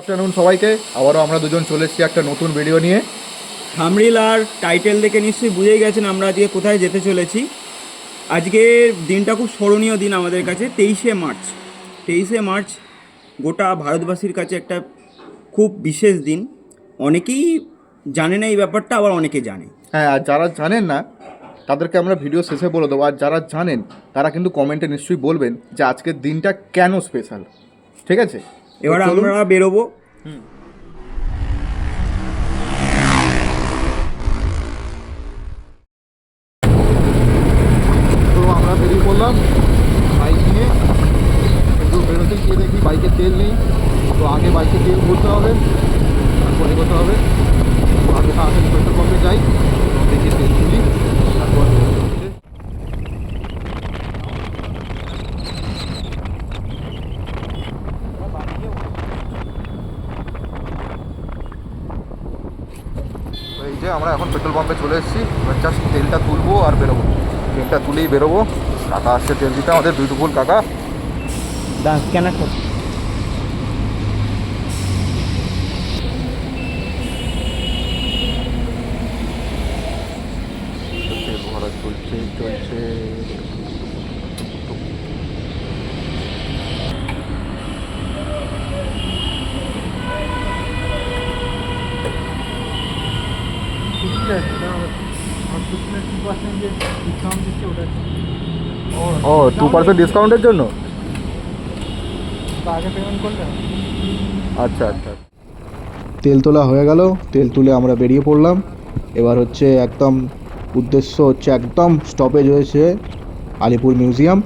Afternoon সবাইকে। আবারও আমরা দুজন চলে এসেছি একটা নতুন ভিডিও নিয়ে। থামরিল আর টাইটেল দেখে নিশ্চয়ই বুঝেই গেছেন আমরা আজকে কোথায় যেতে চলেছি। আজকের দিনটা খুব স্মরণীয় দিন আমাদের কাছে তেইশে মার্চ। তেইশে মার্চ গোটা ভারতবাসীর কাছে একটা খুব বিশেষ দিন। অনেকেই জানে না এই ব্যাপারটা আবার অনেকে জানে। হ্যাঁ আর যারা জানেন না তাদেরকে আমরা ভিডিও শেষে বলে দেবো। আর যারা জানেন তারা কিন্তু কমেন্টে নিশ্চয়ই বলবেন যে আজকের দিনটা কেন স্পেশাল ঠিক আছে? এবার আমরা বেরোবো তো আমরা বেরিয়ে পড়লাম বাইক নিয়ে কিন্তু বেরোতে গিয়ে দেখি বাইকে তেল নেই তো আগে বাইকে তেল ভরতে হবে তারপর এগোতে হবে তো আগে তাড়াতাড়ি পেট্রোল পাম্পে যাই এবং দেখি তেল তুলি তারপর তো এই যে আমরা এখন পেট্রোল পাম্পে চলে এসেছি এবার জাস্ট তেলটা তুলবো আর বেরোবো তেলটা তুলেই বেরোবো কাকা সে তেল দিতে আমাদের বিউটিফুল কাকা। দাস কেন তেল ভরা চলছে চলছে ও টু পার্সেন্ট ডিসকাউন্টের জন্য? আচ্ছা আচ্ছা। তেল তোলা হয়ে গেল তেল তুলে আমরা বেরিয়ে পড়লাম। এবার হচ্ছে একদম উদ্দেশ্য হচ্ছে একদম স্টপেজ হয়েছে আলিপুর মিউজিয়াম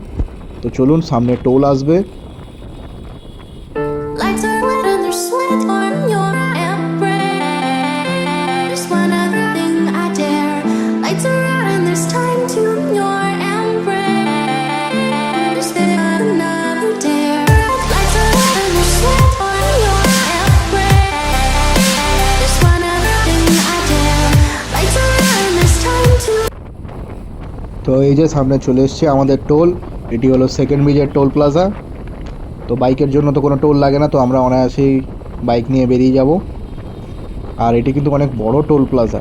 তো চলুন সামনে টোল আসবে। এই যে সামনে চলে এসছে। আমাদের টোল, এটি হলো সেকেন্ড ব্রিজের টোল প্লাজা তো বাইকের জন্য তো কোনো টোল লাগে না, তো আমরা অনায়াসেই বাইক নিয়ে বেরিয়ে যাব। আর এটি কিন্তু অনেক বড় টোল প্লাজা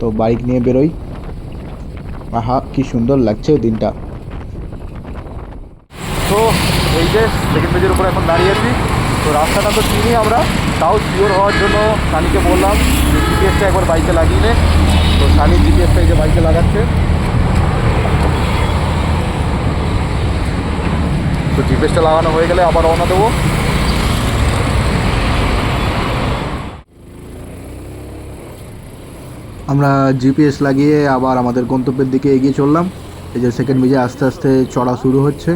তো বাইক নিয়ে বেরোই। আহা, কি সুন্দর লাগছে দিনটা। তো এই যে সেকেন্ড পেজের উপর এখন দাঁড়িয়ে আছি। তো রাস্তাটা তো চিনি আমরা, তাও শিওর হওয়ার জন্য সানিকে বললাম যে জিপিএসটা একবার বাইকে লাগিয়ে নে। তো সানি জিপিএসটা এই যে বাইকে লাগাচ্ছে। তো জিপিএসটা লাগানো হয়ে গেলে আবার রওনা দেবো। আমরা জিপিএস লাগিয়ে আবার আমাদের গন্তব্যের দিকে এগিয়ে চললাম। এই যে সেকেন্ড ব্রিজে আস্তে আস্তে চড়া শুরু হচ্ছে।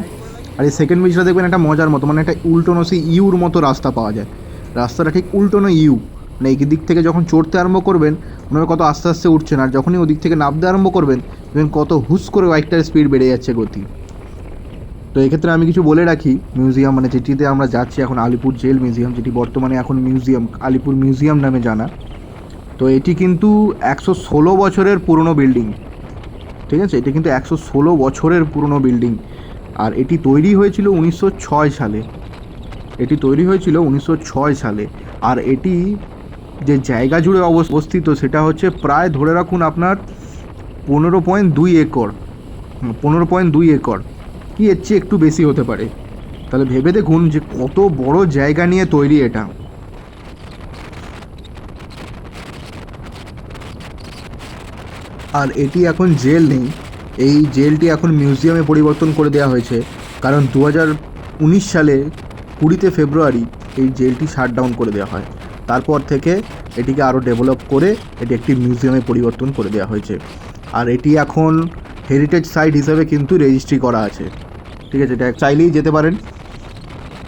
আর এই সেকেন্ড ব্রিজটা দেখবেন একটা মজার মতো মানে একটা উল্টোনো সেই ইউর মতো রাস্তা পাওয়া যায়। রাস্তাটা ঠিক উল্টোনো ইউ মানে এই দিক থেকে যখন চড়তে আরম্ভ করবেন, মনে কত আস্তে আস্তে উঠছেন। আর যখনই ওদিক থেকে নামতে আরম্ভ করবেন, দেখবেন কত হুস করে বাইকটার স্পিড বেড়ে যাচ্ছে গতি। তো এক্ষেত্রে আমি কিছু বলে রাখি মিউজিয়াম মানে যেটিতে আমরা যাচ্ছি এখন আলিপুর জেল মিউজিয়াম যেটি বর্তমানে এখন মিউজিয়াম আলিপুর মিউজিয়াম নামে জানা। তো এটি কিন্তু একশো ষোলো বছরের পুরনো বিল্ডিং ঠিক আছে? এটি কিন্তু একশো ষোলো বছরের পুরনো বিল্ডিং আর এটি তৈরি হয়েছিল উনিশশো ছয় সালে। এটি তৈরি হয়েছিল উনিশশো ছয় সালে। আর এটি যে জায়গা জুড়ে অবস্থিত, সেটা হচ্ছে প্রায় ধরে রাখুন আপনার পনেরো পয়েন্ট দুই একর। পনেরো পয়েন্ট দুই একর। কি এর চেয়ে একটু বেশি হতে পারে। তাহলে ভেবে দেখুন যে কত বড় জায়গা নিয়ে তৈরি এটা। আর এটি এখন জেল নেই। এই জেলটি এখন মিউজিয়ামে পরিবর্তন করে দেওয়া হয়েছে। কারণ দু সালে কুড়িতে ফেব্রুয়ারি এই জেলটি শাট ডাউন করে দেওয়া হয়। তারপর থেকে এটিকে আরও ডেভেলপ করে এটি একটি মিউজিয়ামে পরিবর্তন করে দেওয়া হয়েছে। আর এটি এখন হেরিটেজ সাইট হিসেবে কিন্তু রেজিস্ট্রি করা আছে। ঠিক আছে, এটা চাইলেই যেতে পারেন।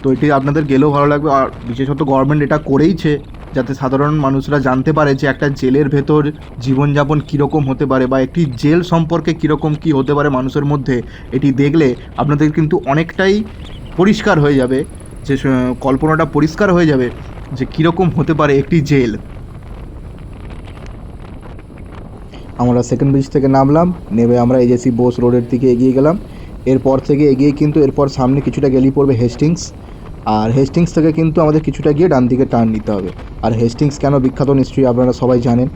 তো এটি আপনাদের গেলেও ভালো লাগবে। আর বিশেষত গভর্নমেন্ট এটা করেইছে, যাতে সাধারণ মানুষরা জানতে পারে যে একটা জেলের ভেতর জীবনযাপন কীরকম হতে পারে বা একটি জেল সম্পর্কে কীরকম কী হতে পারে মানুষের মধ্যে, এটি দেখলে আপনাদের কিন্তু অনেকটাই পরিষ্কার হয়ে যাবে, যে কল্পনাটা পরিষ্কার হয়ে যাবে যে কীরকম হতে পারে একটি জেল। আমরা সেকেন্ড ব্রিজ থেকে নামলাম, নেমে আমরা এজেসি বোস রোডের দিকে এগিয়ে গেলাম। এরপর থেকে এগিয়ে কিন্তু এরপর সামনে কিছুটা গেলেই পড়বে হেস্টিংস আর হেস্টিংস থেকে কিন্তু আমাদের কিছুটা গিয়ে ডান দিকে টার্ন নিতে হবে। আর হেস্টিংস কেন বিখ্যাত নিশ্চয়ই আপনারা সবাই জানেন।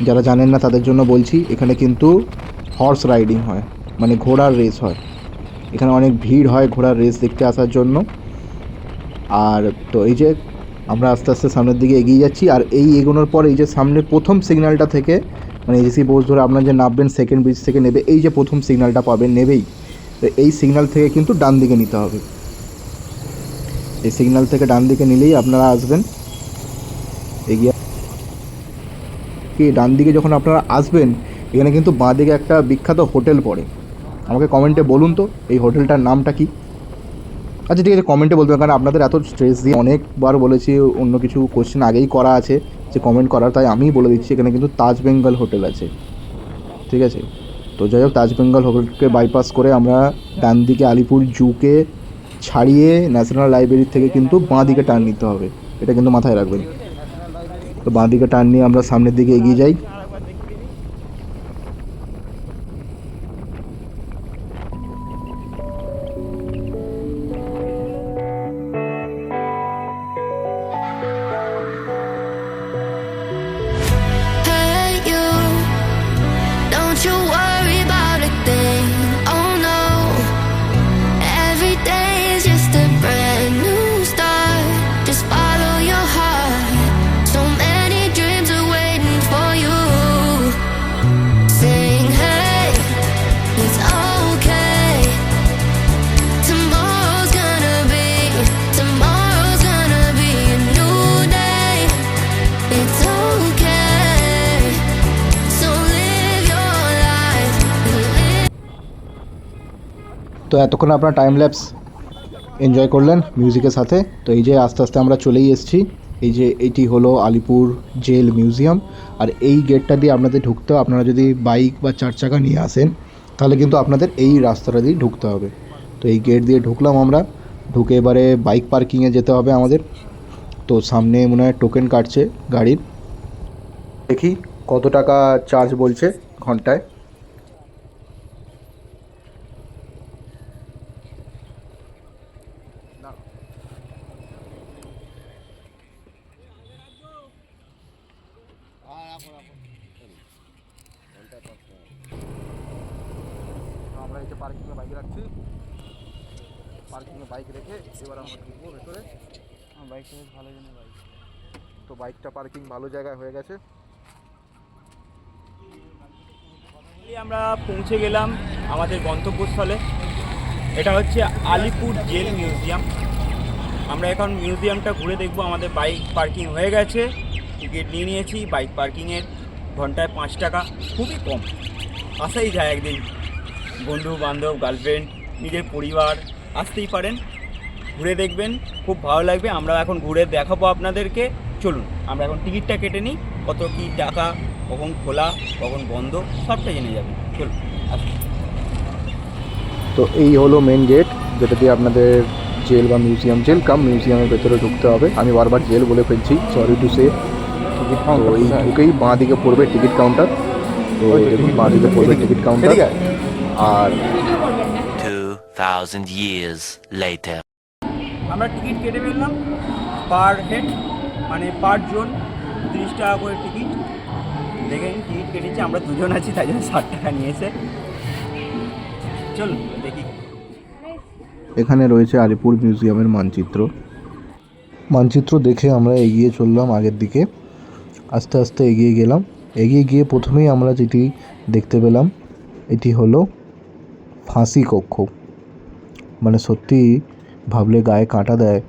যারা জানেন না, তাদের জন্য বলছি, এখানে কিন্তু হর্স রাইডিং হয় মানে ঘোড়ার রেস হয়। এখানে অনেক ভিড় হয় ঘোড়ার রেস দেখতে আসার জন্য। আর তো এই যে আমরা আস্তে আস্তে সামনের দিকে এগিয়ে যাচ্ছি, আর এই এগোনোর পর এই যে সামনে প্রথম সিগন্যালটা থেকে মানে এসি বোস ধরে আপনার যে নামবেন সেকেন্ড ব্রিজ থেকে নেবে, এই যে প্রথম সিগন্যালটা পাবেন, নেবেই। তো এই সিগন্যাল থেকে কিন্তু ডান দিকে নিতে হবে। এই সিগন্যাল থেকে ডান দিকে নিলেই আপনারা আসবেন। এগিয়ে কি, ডান দিকে যখন আপনারা আসবেন, এখানে কিন্তু বাঁ দিকে একটা বিখ্যাত হোটেল পড়ে। আমাকে কমেন্টে বলুন তো, এই হোটেলটার নামটা কি? আচ্ছা ঠিক আছে কমেন্টে বলবেন কারণ আপনাদের এত স্ট্রেস দিয়ে অনেকবার বলেছি, অন্য কিছু কোশ্চেন আগেই করা আছে যে কমেন্ট করার, তাই আমিই বলে দিচ্ছি, এখানে কিন্তু তাজ বেঙ্গল হোটেল আছে। ঠিক আছে? তো যাই হোক, তাজ বেঙ্গল হোটেলকে বাইপাস করে আমরা ডান দিকে আলিপুর জুকে ছাড়িয়ে ন্যাশনাল লাইব্রেরি থেকে কিন্তু বাঁ দিকে টার্ন নিতে হবে। এটা কিন্তু মাথায় রাখবেন। তো বাঁ দিকে টার্ন নিয়ে আমরা সামনের দিকে এগিয়ে যাই। তো এতক্ষণ আপনারা টাইম ল্যাপস এনজয় করলেন মিউজিকের সাথে। তো এই যে আস্তে আস্তে আমরা চলেই এসেছি, এই যে এটি হলো আলিপুর জেল মিউজিয়াম আর এই গেটটা দিয়ে আপনাদের ঢুকতে আপনারা যদি বাইক বা চার চাকা নিয়ে আসেন, তাহলে কিন্তু আপনাদের এই রাস্তাটা দিয়ে ঢুকতে হবে। তো এই গেট দিয়ে ঢুকলাম আমরা, ঢুকে এবারে বাইক পার্কিংয়ে যেতে হবে আমাদের। তো সামনে মনে হয় টোকেন কাটছে গাড়ির। দেখি কত টাকা চার্জ বলছে ঘন্টায়। আমরা এই যে পার্কিংয়ে বাইক রাখছি। পার্কিংয়ে বাইক রেখে এবার আমরা ঢুকবো ভেতরে। বাইকটা বেশ ভালো জন্য বাইক তো বাইকটা পার্কিং ভালো জায়গায় হয়ে গেছে। আমরা পৌঁছে গেলাম আমাদের গন্তব্যস্থলে। এটা হচ্ছে আলিপুর জেল মিউজিয়াম আমরা এখন মিউজিয়ামটা ঘুরে দেখব আমাদের বাইক পার্কিং হয়ে গেছে। টিকিট নিয়ে নিয়েছি বাইক পার্কিংয়ের ঘন্টায় পাঁচ টাকা, খুবই কম। আসাই যায় একদিন। বন্ধু, বান্ধব গার্লফ্রেন্ড নিজের পরিবার, আসতেই পারেন। ঘুরে দেখবেন, খুব ভালো লাগবে। আমরা এখন ঘুরে দেখাবো আপনাদেরকে। চলুন, আমরা এখন টিকিটটা কেটে নিই। কত কী টাকা, কখন খোলা, কখন বন্ধ, সবটা জেনে যাবেন চলুন তো এই হলো মেন গেট যেটা দিয়ে আপনাদের জেল বা মিউজিয়াম জেল কাম মিউজিয়ামের ভেতরে ঢুকতে হবে। আমি বারবার জেল বলে ফেলছি সরি টু সে তো এই ঢুকেই বাঁ দিকে পড়বে টিকিট কাউন্টার তো দেখুন বাঁ দিকে পড়বে টিকিট কাউন্টার আর 2,000 years later. আমরা টিকিট কেটে ফেললাম পার হেড মানে পার জন তিরিশ টাকা করে টিকিট দেখে টিকিট কেটেছি আমরা দুজন আছি তাই জন্য ষাট টাকা নিয়েছে। চলুন দেখি। এখানে রয়েছে আলিপুর মিউজিয়ামের মানচিত্র। মানচিত্র দেখে আমরা এগিয়ে চললাম আগের দিকে। আস্তে আস্তে এগিয়ে গেলাম। এগিয়ে গিয়ে প্রথমেই আমরা যেটি দেখতে পেলাম, এটি হলো ফাঁসি কক্ষ। মানে সত্যি ভাবলে গায়ে কাঁটা দেয়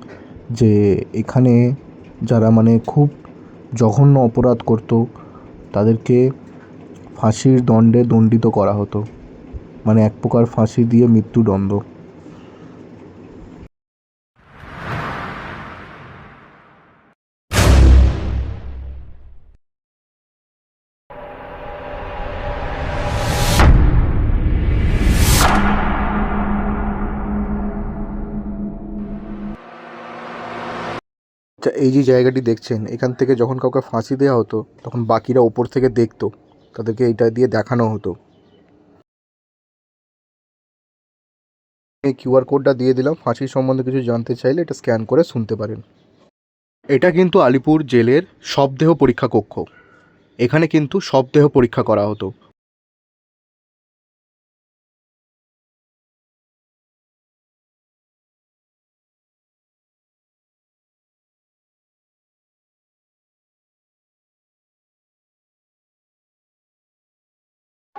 যে এখানে যারা মানে খুব জঘন্য অপরাধ করত, তাদেরকে ফাঁসির দণ্ডে দণ্ডিত করা হতো। মানে এক প্রকার ফাঁসি দিয়ে মৃত্যুদণ্ড। এই যে জায়গাটি দেখছেন, এখান থেকে যখন কাউকে ফাঁসি দেওয়া হতো, তখন বাকিরা ওপর থেকে দেখতো, তাদেরকে এইটা দিয়ে দেখানো হতো। এই কিউআর কোডটা দিয়ে দিলাম ফাঁসির সম্বন্ধে কিছু জানতে চাইলে এটা স্ক্যান করে শুনতে পারেন। এটা কিন্তু আলিপুর জেলের শবদেহ পরীক্ষা কক্ষ। এখানে কিন্তু শবদেহ পরীক্ষা করা হতো।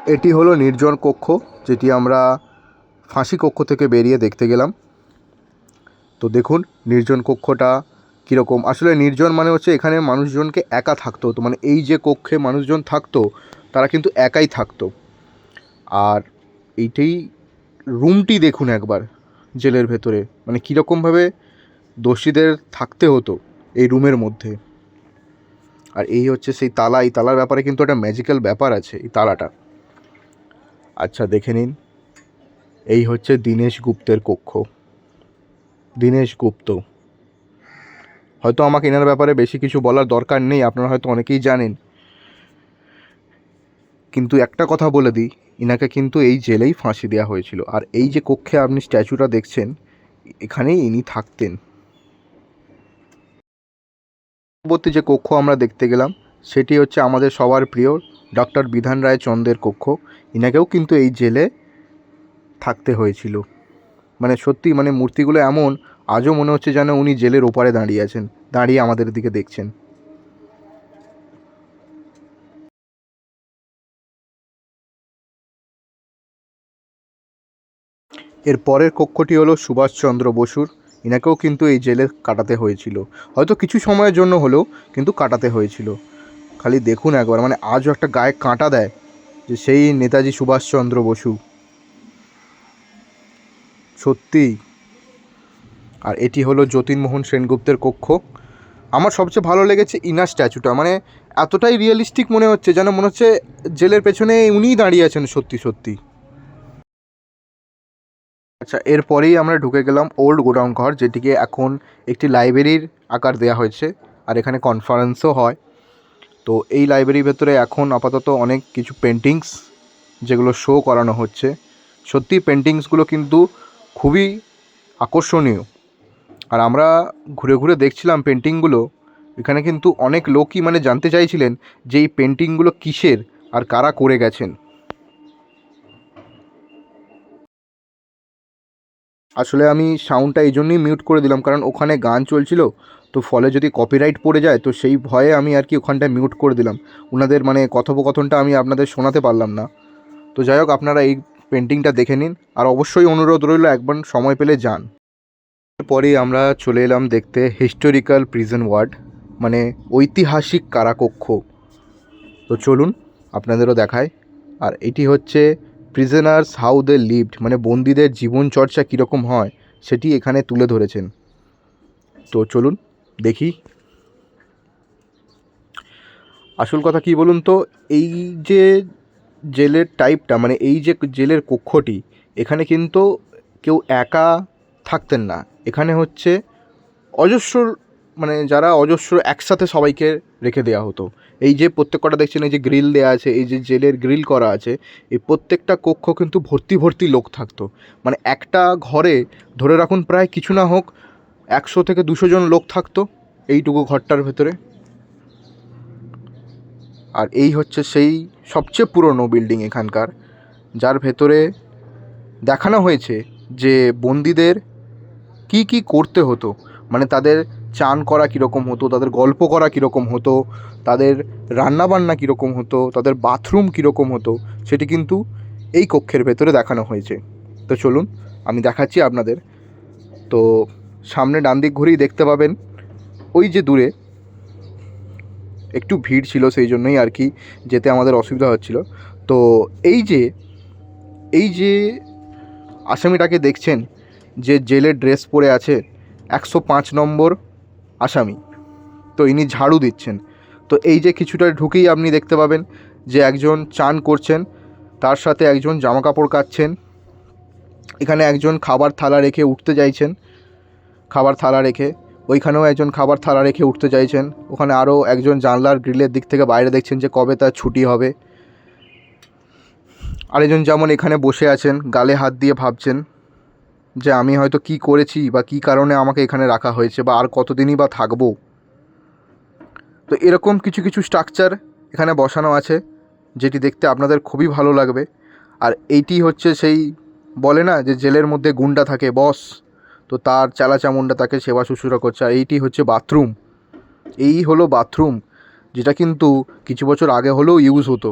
এটি হলো নির্জন কক্ষ, যেটি আমরা ফাঁসি কক্ষ থেকে বেরিয়ে দেখতে গেলাম। তো দেখুন, নির্জন কক্ষটা কীরকম। আসলে নির্জন মানে হচ্ছে এখানে মানুষজনকে একা থাকতো। হতো মানে এই যে কক্ষে মানুষজন থাকতো, তারা কিন্তু একাই থাকতো। আর এইটাই রুমটি দেখুন একবার, জেলের ভেতরে। মানে কীরকমভাবে দোষীদের থাকতে হতো এই রুমের মধ্যে। আর এই হচ্ছে সেই তালা। এই তালার ব্যাপারে কিন্তু একটা ম্যাজিক্যাল ব্যাপার আছে, এই তালাটা। আচ্ছা দেখে নিন। এই হচ্ছে দীনেশ গুপ্তের কক্ষ। দীনেশ গুপ্ত। হয়তো আমাকে এনার ব্যাপারে বেশি কিছু বলার দরকার নেই, আপনারা হয়তো অনেকেই জানেন। কিন্তু একটা কথা বলে দিই, ইনাকে কিন্তু এই জেলেই ফাঁসি দেওয়া হয়েছিল। আর এই যে কক্ষে আপনি স্ট্যাচুটা দেখছেন, এখানেই ইনি থাকতেন। পরবর্তী যে কক্ষ আমরা দেখতে গেলাম, সেটি হচ্ছে আমাদের সবার প্রিয় ডক্টর বিধান রায় চন্দের কক্ষ। ইনাকেও কিন্তু এই জেলে থাকতে হয়েছিল। মানে সত্যি মানে মূর্তিগুলো এমন, আজও মনে হচ্ছে যেন উনি জেলের ওপারে দাঁড়িয়ে আছেন, দাঁড়িয়ে আমাদের দিকে দেখছেন। এর পরের কক্ষটি হলো সুভাষচন্দ্র বসুর। ইনাকেও কিন্তু এই জেলে কাটাতে হয়েছিল। হয়তো কিছু সময়ের জন্য হলেও কিন্তু কাটাতে হয়েছিল। খালি দেখুন একবার মানে আজও একটা গায়ে কাঁটা দেয়। যে সেই নেতাজি সুভাষচন্দ্র বসু। সত্যি আর এটি হলো যতীনমোহন সেনগুপ্তের কক্ষ। আমার সবচেয়ে ভালো লেগেছে ইনার স্ট্যাচুটা। মানে এতটাই রিয়েলিস্টিক মনে হচ্ছে যেন মনে হচ্ছে জেলের পেছনে উনিই দাঁড়িয়ে আছেন সত্যি সত্যি। আচ্ছা এরপরেই আমরা ঢুকে গেলাম ওল্ড গোডাউন ঘর, যেটিকে এখন একটি লাইব্রেরির আকার দেওয়া হয়েছে। আর এখানে কনফারেন্সও হয়। তো এই লাইব্রেরির ভেতরে এখন আপাতত অনেক কিছু পেন্টিংস যেগুলো শো করানো হচ্ছে। সত্যি পেন্টিংসগুলো কিন্তু খুবই আকর্ষণীয়। আর আমরা ঘুরে ঘুরে দেখছিলাম পেন্টিংগুলো এখানে কিন্তু অনেক লোকই মানে জানতে চাইছিলেন যে এই পেন্টিংগুলো কিসের আর কারা করে গেছেন। আসলে আমি সাউন্ডটা এই জন্যই মিউট করে দিলাম, কারণ ওখানে গান চলছিল তো ফলে যদি কপিরাইট পড়ে যায়, তো সেই ভয়ে আমি আর কি ওখানটায় মিউট করে দিলাম। ওনাদের মানে কথোপকথনটা আমি আপনাদের শোনাতে পারলাম না। তো যাই হোক, আপনারা এই পেন্টিংটা দেখে নিন। আর অবশ্যই অনুরোধ রইল, একবার সময় পেলে যান। পরেই আমরা চলে এলাম দেখতে হিস্টোরিক্যাল প্রিজন ওয়ার্ড মানে ঐতিহাসিক কারাকক্ষ। তো চলুন, আপনাদেরও দেখায় আর এটি হচ্ছে প্রিজনার্স হাউ দে লিভড মানে বন্দীদের জীবনচর্চা কীরকম হয়, সেটি এখানে তুলে ধরেছেন। তো চলুন দেখি। আসল কথা কি বলুন তো, এই যে জেলের টাইপটা মানে এই যে জেলের কক্ষটি, এখানে কিন্তু কেউ একা থাকতেন না। এখানে হচ্ছে অজস্র মানে যারা অজস্র একসাথে সবাইকে রেখে দেওয়া হতো। এই যে প্রত্যেকটা দেখছেন, এই যে গ্রিল দেওয়া আছে, এই যে জেলের গ্রিল করা আছে, এই প্রত্যেকটা কক্ষ কিন্তু ভর্তি ভর্তি লোক থাকতো। মানে একটা ঘরে ধরে রাখুন প্রায় কিছু না হোক একশো থেকে দুশো জন লোক থাকতো এইটুকু ঘরটার ভেতরে। আর এই হচ্ছে সেই সবচেয়ে পুরনো বিল্ডিং এখানকার, যার ভেতরে দেখানো হয়েছে যে বন্দিদের কি কি করতে হতো মানে তাদের চান করা কীরকম হতো, তাদের গল্প করা কীরকম হতো, তাদের রান্নাবান্না কীরকম হতো, তাদের বাথরুম কীরকম হতো, সেটি কিন্তু এই কক্ষের ভেতরে দেখানো হয়েছে। তো চলুন, আমি দেখাচ্ছি আপনাদের। তো সামনে ডান দিক ঘুরেই দেখতে পাবেন। ওই যে দূরে একটু ভিড় ছিল সেই জন্যই আর কি যেতে আমাদের অসুবিধা হচ্ছিল। তো এই যে এই যে আসামিটাকে দেখছেন যে জেলের ড্রেস পরে আছে একশো পাঁচ নম্বর আসামি। তো ইনি ঝাড়ু দিচ্ছেন। তো এই যে কিছুটা ঢুকেই আপনি দেখতে পাবেন যে একজন চান করছেন, তার সাথে একজন জামা কাপড় কাচ্ছেন, এখানে একজন খাবার থালা রেখে উঠতে চাইছেন। খাবার থালা রেখে, ওইখানেও একজন খাবার থালা রেখে উঠতে চাইছেন। ওখানে আরও একজন জানলার গ্রিলের দিক থেকে বাইরে দেখছেন যে কবে তার ছুটি হবে। আরেকজন যেমন এখানে বসে আছেন, গালে হাত দিয়ে ভাবছেন যে আমি হয়তো কি করেছি বা কি কারণে আমাকে এখানে রাখা হয়েছে বা আর কতদিনই বা থাকব। তো এরকম কিছু কিছু স্ট্রাকচার এখানে বসানো আছে, যেটি দেখতে আপনাদের খুবই ভালো লাগবে। আর এইটি হচ্ছে সেই বলে না যে জেলের মধ্যে গুন্ডা থাকে বস তো তার চালাচামুন্ডা তাকে সেবা শুশ্রূষা করছে। আর এইটি হচ্ছে বাথরুম। এই হলো বাথরুম, যেটা কিন্তু কিছু বছর আগে হলেও ইউজ হতো।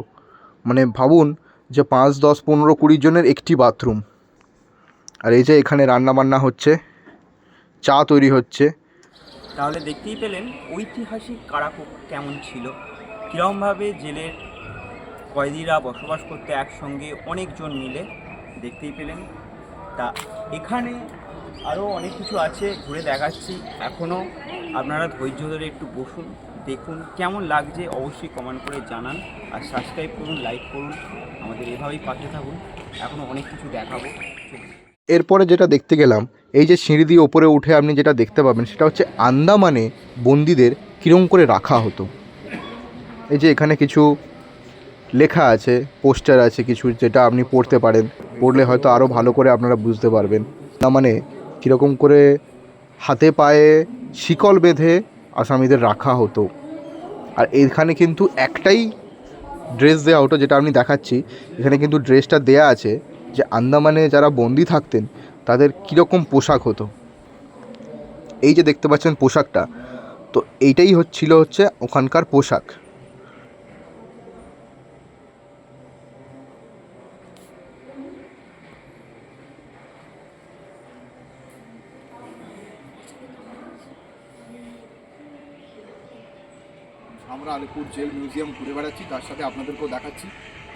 মানে ভাবুন যে পাঁচ, দশ, পনেরো, কুড়ি জনের একটি বাথরুম। আর এই যে এখানে রান্না বান্না হচ্ছে, চা তৈরি হচ্ছে। তাহলে দেখতেই পেলেন ঐতিহাসিক কারাকুক কেমন ছিল। কীরমভাবে জেলের কয়েদিরা বসবাস করতে একসঙ্গে অনেকজন মিলে দেখতেই পেলেন। তা এখানে আরও অনেক কিছু আছে, ঘুরে দেখাচ্ছি। এখনও আপনারা ধৈর্য ধরে একটু বসুন, দেখুন কেমন লাগছে, অবশ্যই কমেন্ট করে জানান। আর সাবস্ক্রাইব করুন লাইক করুন, আমাদের এভাবেই পাশে থাকুন। এখনও অনেক কিছু দেখাবো। এরপরে যেটা দেখতে গেলাম, এই যে সিঁড়ি দিয়ে ওপরে উঠে আপনি যেটা দেখতে পাবেন, সেটা হচ্ছে আন্দামানে বন্দিদের কীরম করে রাখা হতো। এই যে এখানে কিছু লেখা আছে, পোস্টার আছে কিছু যেটা আপনি পড়তে পারেন, পড়লে হয়তো আরও ভালো করে আপনারা বুঝতে পারবেন। না মানে কীরকম করে হাতে পায়ে শিকল বেঁধে আসামিদের রাখা হতো। আর এখানে কিন্তু একটাই ড্রেস দেওয়া হতো, যেটা আমি দেখাচ্ছি। এখানে কিন্তু ড্রেসটা দেয়া আছে যে আন্দামানে যারা বন্দি থাকতেন, তাদের কীরকম পোশাক হতো। এই যে দেখতে পাচ্ছেন পোশাকটা, তো এইটাই হচ্ছিল হচ্ছে ওখানকার পোশাক আমরা আলিপুর জেল মিউজিয়াম ঘুরে বেড়াচ্ছি, তার সাথে আপনাদেরকেও দেখাচ্ছি,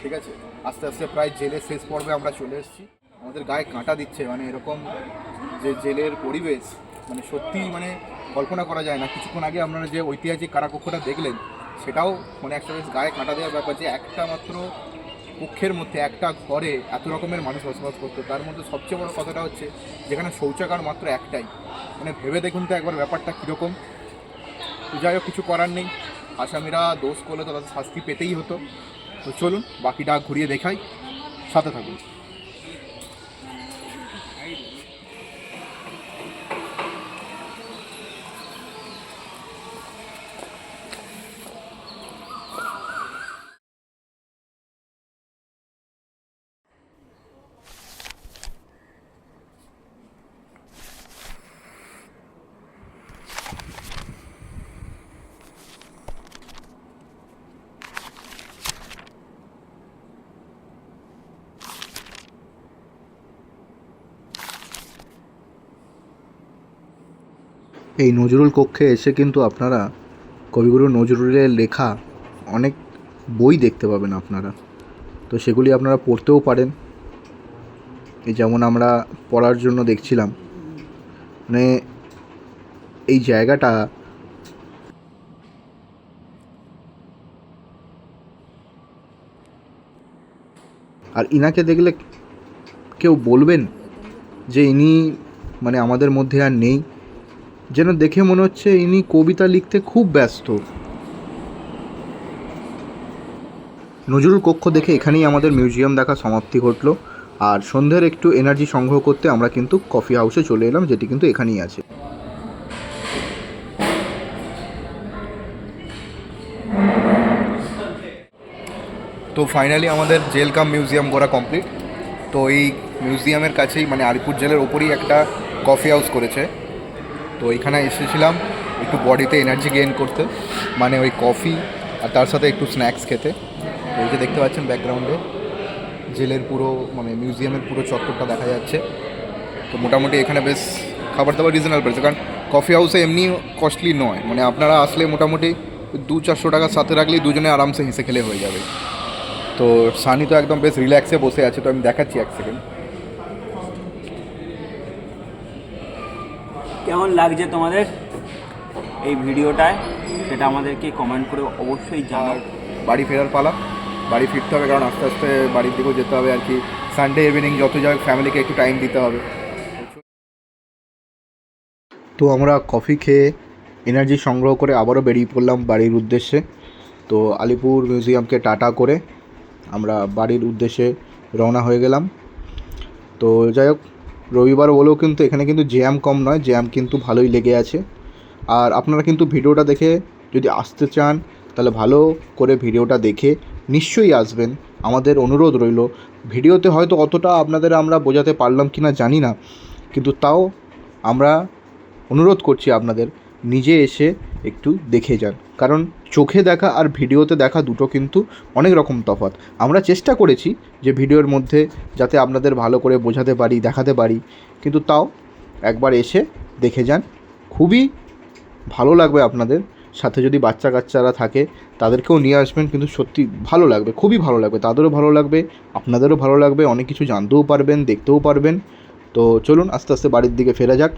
ঠিক আছে? আস্তে আস্তে প্রায় জেলের শেষ পর্বে আমরা চলে এসেছি। আমাদের গায়ে কাঁটা দিচ্ছে মানে এরকম যে জেলের পরিবেশ মানে সত্যিই মানে কল্পনা করা যায় না। কিছুক্ষণ আগে আপনারা যে ঐতিহাসিক কারাকক্ষটা দেখলেন, সেটাও মানে একটা বেশ গায়ে কাঁটা দেওয়ার ব্যাপার যে একটা মাত্র কক্ষের মধ্যে, একটা ঘরে এত রকমের মানুষ বসবাস করতো। তার মধ্যে সবচেয়ে বড় কথাটা হচ্ছে, যেখানে শৌচাগার মাত্র একটাই। মানে ভেবে দেখুন তো একবার ব্যাপারটা কীরকম। যাই হোক, কিছু করার নেই। আসামিরা দোষ করলে তো তাদের শাস্তি পেতেই হতো। তো চলুন, বাকিটা ঘুরিয়ে দেখাই। সাথে থাকুন। এই নজরুল কক্ষে এসে কিন্তু আপনারা কবিগুরু নজরুলের লেখা অনেক বই দেখতে পাবেন আপনারা। তো সেগুলি আপনারা পড়তেও পারেন। এই যেমন আমরা পড়ার জন্য দেখছিলাম। মানে এই জায়গাটা আর ইনাকে দেখলে কেউ বলবেন যে ইনি মানে আমাদের মধ্যে আর নেই। যেন দেখে মনে হচ্ছে ইনি কবিতা লিখতে খুব ব্যস্ত। নজরুল কক্ষ দেখে এখানেই আমাদের মিউজিয়াম দেখা সমাপ্তি ঘটলো। আর সন্ধ্যের একটু এনার্জি সংগ্রহ করতে আমরা কিন্তু কফি হাউসে চলে এলাম, যেটি কিন্তু এখানেই আছে। তো ফাইনালি আমাদের জেল কাম মিউজিয়াম করা কমপ্লিট তো এই মিউজিয়ামের কাছেই মানে আলিপুর জেলের ওপরই একটা কফি হাউস করেছে। তো এখানে এসেছিলাম একটু বডিতে এনার্জি গেইন করতে মানে ওই কফি আর তার সাথে একটু স্ন্যাক্স খেতে। তো এই যে দেখতে পাচ্ছেন ব্যাকগ্রাউন্ডে জেলের পুরো মানে মিউজিয়ামের পুরো চত্বরটা দেখা যাচ্ছে। তো মোটামুটি এখানে বেশ খাবার দাবার রিজনেবল পড়েছে কারণ কফি হাউসে এমনি কস্টলি নয়। মানে আপনারা আসলে মোটামুটি দু চারশো টাকার সাথে রাখলেই দুজনে আরামসে হেসে খেলে হয়ে যাবে। তো সানি তো একদম বেশ রিল্যাক্সে বসে আছে, তো আমি দেখাচ্ছি এক সেকেন্ড কেমন লাগছে তোমাদের এই ভিডিওটায়? সেটা আমাদেরকে কমেন্ট করে অবশ্যই জানাও। বাড়ি ফেরার পালা। বাড়ি ফিরতে হবে, কারণ আস্তে আস্তে বাড়ির দিকেও যেতে হবে আর কি। সানডে ইভিনিং যত যাই ফ্যামিলিকে একটু টাইম দিতে হবে। তো আমরা কফি খেয়ে এনার্জি সংগ্রহ করে আবারও বেরিয়ে পড়লাম বাড়ির উদ্দেশ্যে। তো আলিপুর মিউজিয়ামকে টাটা করে আমরা বাড়ির উদ্দেশ্যে রওনা হয়ে গেলাম। তো যাই হোক রবিবার বলেও কিন্তু এখানে কিন্তু জ্যাম কম নয়, জ্যাম কিন্তু ভালোই লেগে আছে। আর আপনারা কিন্তু ভিডিওটা দেখে যদি আসতে চান, তাহলে ভালো করে ভিডিওটা দেখে নিশ্চয়ই আসবেন। আমাদের অনুরোধ রইল, ভিডিওতে হয়তো অতটা আপনাদের আমরা বোঝাতে পারলাম কি না জানি না, কিন্তু তাও আমরা অনুরোধ করছি আপনাদের নিজে এসে একটু দেখে যান। কারণ চোখে দেখা আর ভিডিওতে দেখা দুটো কিন্তু অনেক রকম তফাৎ। আমরা চেষ্টা করেছি যে ভিডিওর মধ্যে যাতে আপনাদের ভালো করে বোঝাতে পারি, দেখাতে পারি। কিন্তু তাও একবার এসে দেখে যান। খুবই ভালো লাগবে আপনাদের। সাথে যদি বাচ্চা কাচ্চারা থাকে, তাদেরকেও নিয়ে আসবেন কিন্তু সত্যি ভালো লাগবে, খুবই ভালো লাগবে। তাদেরও ভালো লাগবে, আপনাদেরও ভালো লাগবে, অনেক কিছু জানতেও পারবেন, দেখতেও পারবেন। তো চলুন আস্তে আস্তে বাড়ির দিকে ফেরা যাক।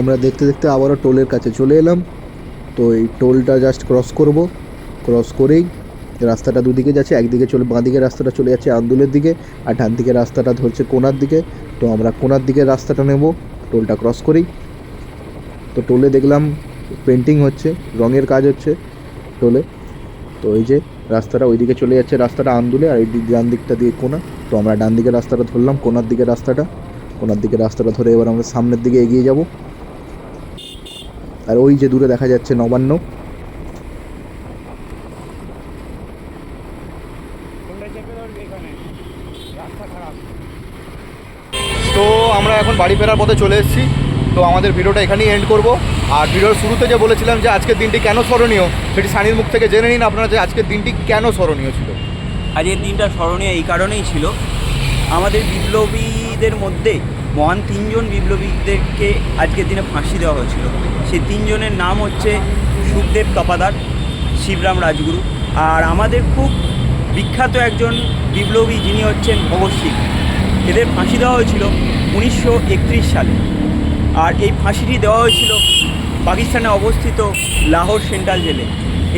আমরা দেখতে দেখতে আবারও টোলের কাছে চলে এলাম। তো এই টোলটা জাস্ট ক্রস করব। ক্রস করেই রাস্তাটা দুদিকে যাচ্ছে, একদিকে চলে বাঁ দিকে রাস্তাটা চলে যাচ্ছে আন্দুলের দিকে আর ডান দিকে রাস্তাটা ধরছে কোনার দিকে। তো আমরা কোনার দিকে রাস্তাটা নেব, টোলটা ক্রস করেই। তো টোলে দেখলাম পেন্টিং হচ্ছে, রঙের কাজ হচ্ছে টোলে। তো এই যে রাস্তাটা ওইদিকে চলে যাচ্ছে, রাস্তাটা আন্দুলে আর এই ডান দিকটা দিয়ে কোনা। তো আমরা ডান দিকে রাস্তাটা ধরলাম, কোনার দিকে রাস্তাটা। কোনার দিকে রাস্তাটা ধরে এবার আমরা সামনের দিকে এগিয়ে যাব। আর ওই যে দূরে দেখা যাচ্ছে নবান্ন। তো আমরা এখন বাড়ি ফেরার পথে চলে এসেছি। তো আমাদের ভিডিওটা এখানেই এন্ড করব। আর ভিডিওর শুরুতে যে বলেছিলাম যে আজকের দিনটি কেন স্মরণীয় সেটি সানির মুখ থেকে জেনে নিন আপনারা যে আজকের দিনটি কেন স্মরণীয় ছিল। আজকের দিনটা স্মরণীয় এই কারণেই ছিল। আমাদের বিপ্লবীদের মধ্যে মহান তিনজন বিপ্লবীদেরকে আজকের দিনে ফাঁসি দেওয়া হয়েছিল। সেই তিনজনের নাম হচ্ছে সুখদেব কাপাদার শিবরাম রাজগুরু আর আমাদের খুব বিখ্যাত একজন বিপ্লবী যিনি হচ্ছেন ভগৎ সিং। এদের ফাঁসি দেওয়া হয়েছিল উনিশশো একত্রিশ সালে আর এই ফাঁসিটি দেওয়া হয়েছিল পাকিস্তানে অবস্থিত লাহোর সেন্ট্রাল জেলে।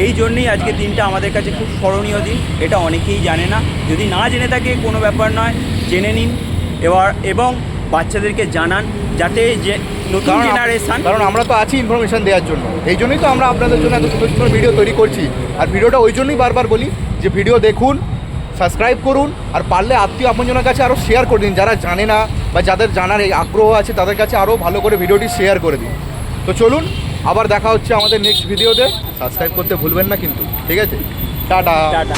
এই জন্যেই আজকের দিনটা আমাদের কাছে খুব স্মরণীয় দিন, এটা অনেকেই জানে না। যদি না জেনে থাকে কোনো ব্যাপার নয়, জেনে নিন। এবার এবং বাচ্চাদেরকে জানান যাতে যে নতুন জেনারেশান কারণ আমরা তো আছি ইনফরমেশন দেওয়ার জন্য। এই জন্যই তো আমরা আপনাদের জন্য এত সুন্দর সুন্দর ভিডিও তৈরি করছি। আর ভিডিওটা ওই জন্যই বারবার বলি যে ভিডিও দেখুন সাবস্ক্রাইব করুন আর পারলে আত্মীয় আপনজনের কাছে আরও শেয়ার করে দিন। যারা জানে না বা যাদের জানার এই আগ্রহ আছে তাদের কাছে আরও ভালো করে ভিডিওটি শেয়ার করে দিন। তো চলুন আবার দেখা হচ্ছে আমাদের নেক্সট ভিডিওতে সাবস্ক্রাইব করতে ভুলবেন না কিন্তু। ঠিক আছে? টাটা। টাটা।